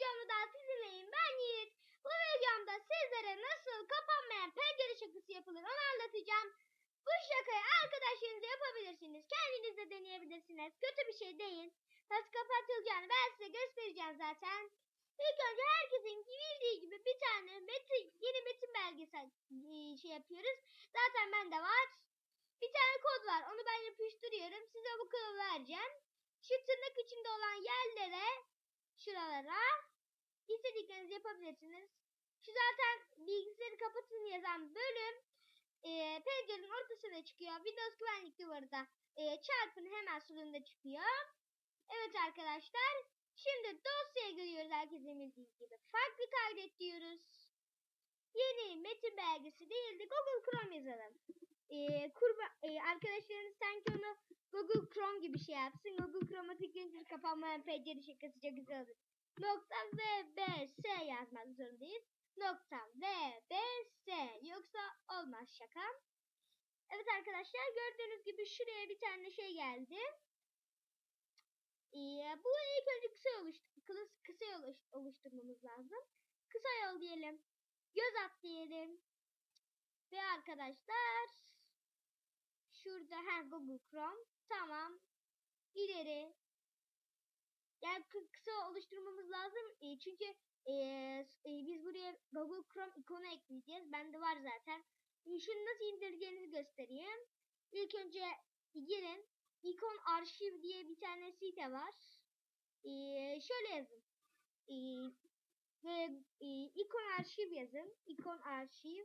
videomda daha sizinleyim. Ben Yiğit. Bu videomda sizlere nasıl kapanmayan pencere şakası yapılır onu anlatacağım. Bu şakayı arkadaşlarınızla yapabilirsiniz. Kendiniz de deneyebilirsiniz. Kötü bir şey değil. Nasıl kapatılacağını ben size göstereceğim zaten. İlk önce herkesin bildiği gibi bir tane metin, yeni metin belgesi e, şey yapıyoruz. Zaten bende var. Bir tane kod var. Onu ben yapıştırıyorum. Size bu kodu vereceğim. Şu tırnak içinde olan yerlere, şuralara istediklerinizi yapabilirsiniz. Şu zaten bilgisayarı kapatın yazan bölüm e, pencerenin ortasına çıkıyor. Windows güvenlik duvarı da e, çarpın hemen solunda çıkıyor. Evet arkadaşlar. Şimdi dosyaya giriyoruz herkesin bildiği gibi. Farklı kaydet diyoruz. Yeni metin belgesi değil de Google Chrome yazalım. Ee, kurba, e, arkadaşlarınız sanki onu Google Chrome gibi şey yapsın. Google Chrome'a kapanmayan pencere şakası çok güzel olur. Nokta V, B, S yazmak zorundayız. Nokta V, B, S. Yoksa olmaz şaka. Evet arkadaşlar gördüğünüz gibi şuraya bir tane şey geldi. Ee, bu ilk önce kısa yol, kısa, yol oluş- oluşturmamız lazım. Kısa yol diyelim. Göz at diyelim. Ve arkadaşlar şurada ha Google Chrome. Tamam. İleri. Yani kı- kısa oluşturmamız lazım. E, çünkü e, e, biz buraya Google Chrome ikonu ekleyeceğiz. Bende var zaten. E, şunu nasıl indireceğinizi göstereyim. İlk önce girin. İkon arşiv diye bir tane site var. E, şöyle yazın. E, ve e, ikon arşiv yazın. İkon arşiv.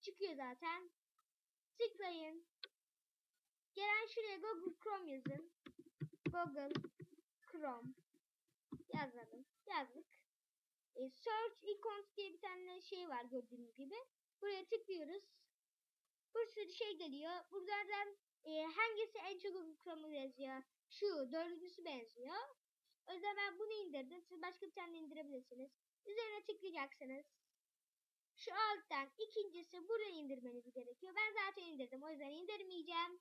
Çıkıyor zaten. Tıklayın. Gelen şuraya Google Chrome yazın. Google Chrome yazalım. Yazdık. E, search icons diye bir tane şey var gördüğünüz gibi. Buraya tıklıyoruz. Bir sürü şey geliyor. Buradan e, hangisi en çok Chrome'u yazıyor? Şu dördüncüsü benziyor. O yüzden ben bunu indirdim. Siz başka bir tane indirebilirsiniz. Üzerine tıklayacaksınız. Şu alttan ikincisi buraya indirmeniz gerekiyor. Ben zaten indirdim. O yüzden indirmeyeceğim.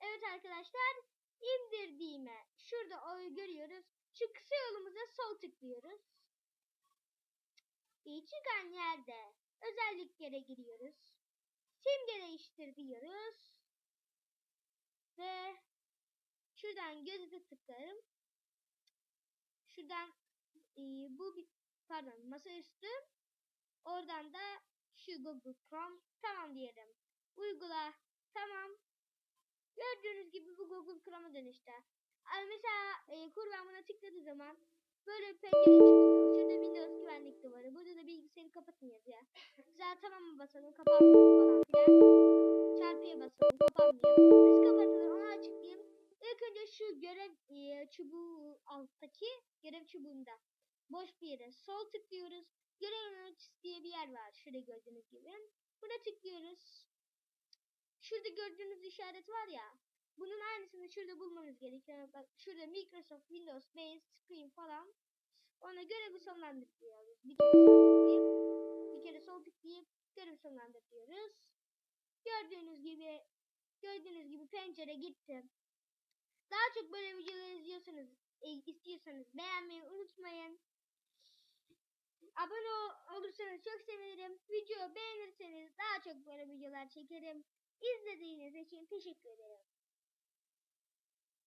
Evet arkadaşlar. indirdiğime şurada oyu görüyoruz. Şu kısa yolumuza sol tıklıyoruz. İyi çıkan yerde özelliklere giriyoruz. Simge değiştir diyoruz. Ve şuradan gözete tıklarım. Şuradan e, bu bir- pardon masaüstü Oradan da şu Google Chrome tamam diyelim. Uygula tamam. Gördüğünüz gibi bu Google Chrome'a dönüştü. Mesela e, kurban buna tıkladığı zaman böyle bir pencere çıkıyor. Şurada Windows güvenlik duvarı. Burada da bilgisayarı kapatın yazıyor. Güzel tamam mı basalım kapanmıyor falan filan. Çarpıya basalım kapanmıyor. Biz kapatılır onu açıklayayım. İlk önce şu görev e, çubuğu alttaki görev çubuğunda boş bir yere sol tıklıyoruz. Görev yöneticisi diye bir yer var. Şurada gördüğünüz gibi. Buna tıklıyoruz. Şurada gördüğünüz işaret var ya. Bunun aynısını şurada bulmanız gerekiyor. Bak şurada Microsoft Windows Base Screen falan. Ona görevi sonlandır diyoruz. Bir kere sol tıklayıp, bir kere sol tıklayıp görevi sonlandır diyoruz. Gördüğünüz gibi gördüğünüz gibi pencere gitti. Daha çok böyle videolar izliyorsanız e, istiyorsanız beğenmeyi unutmayın. Abone ol- olursanız çok sevinirim. Video beğenirseniz daha çok böyle videolar çekerim. İzlediğiniz için teşekkür ederim.